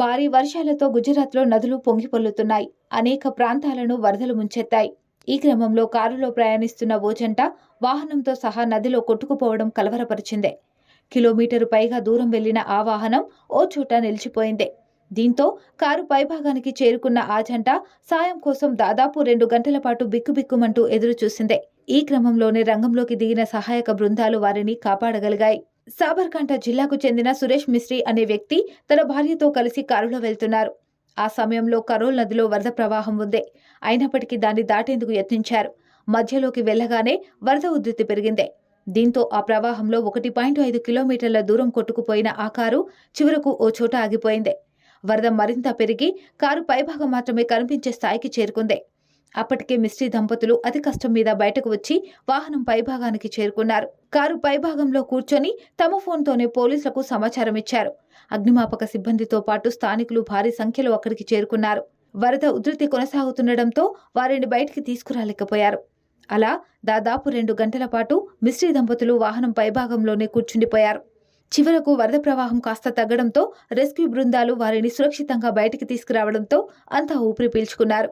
భారీ వర్షాలతో గుజరాత్లో నదులు పొంగిపొల్లుతున్నాయి. అనేక ప్రాంతాలను వరదలు ముంచెత్తాయి. ఈ క్రమంలో కారులో ప్రయాణిస్తున్న ఓ జంట వాహనంతో సహా నదిలో కొట్టుకుపోవడం కలవరపరిచిందే. కిలోమీటరు పైగా దూరం వెళ్ళిన ఆ వాహనం ఓ చోట నిలిచిపోయింది. దీంతో కారు పైభాగానికి చేరుకున్న ఆ జంట సాయం కోసం దాదాపు రెండు గంటల పాటు బిక్కుబిక్కుమంటూ ఎదురుచూసిందే. ఈ క్రమంలోనే రంగంలోకి దిగిన సహాయక బృందాలు వారిని కాపాడగలిగాయి. సాబర్కాంఠ జిల్లాకు చెందిన సురేష్ మిశ్రీ అనే వ్యక్తి తన భార్యతో కలిసి కారులో వెళ్తున్నారు. ఆ సమయంలో కరోల్ నదిలో వరద ప్రవాహం ఉంది. అయినప్పటికీ దాన్ని దాటేందుకు యత్నించారు. మధ్యలోకి వెళ్ళగానే వరద ఉధృతి పెరిగింది. దీంతో ఆ ప్రవాహంలో ఒకటి పాయింట్ ఐదు కిలోమీటర్ల దూరం కొట్టుకుపోయిన ఆ కారు చివరకు ఓ చోట ఆగిపోయింది. వరద మరింత పెరిగి కారు పైభాగం మాత్రమే కనిపించే స్థాయికి చేరుకుంది. అప్పటికే మిస్ట్రీ దంపతులు అతి కష్టం మీద బయటకు వచ్చి వాహనం పైభాగానికి చేరుకున్నారు. కారు పైభాగంలో కూర్చొని తమ ఫోన్తోనే పోలీసులకు సమాచారం ఇచ్చారు. అగ్నిమాపక సిబ్బందితో పాటు స్థానికులు భారీ సంఖ్యలో అక్కడికి చేరుకున్నారు. వరద ఉధృతి కొనసాగుతుండటంతో వారిని బయటికి తీసుకురాలేకపోయారు. అలా దాదాపు రెండు గంటల పాటు మిస్ట్రీ దంపతులు వాహనం పైభాగంలోనే కూర్చుండిపోయారు. చివరకు వరద ప్రవాహం కాస్త తగ్గడంతో రెస్క్యూ బృందాలు వారిని సురక్షితంగా బయటికి తీసుకురావడంతో అంతా ఊపిరి పీల్చుకున్నారు.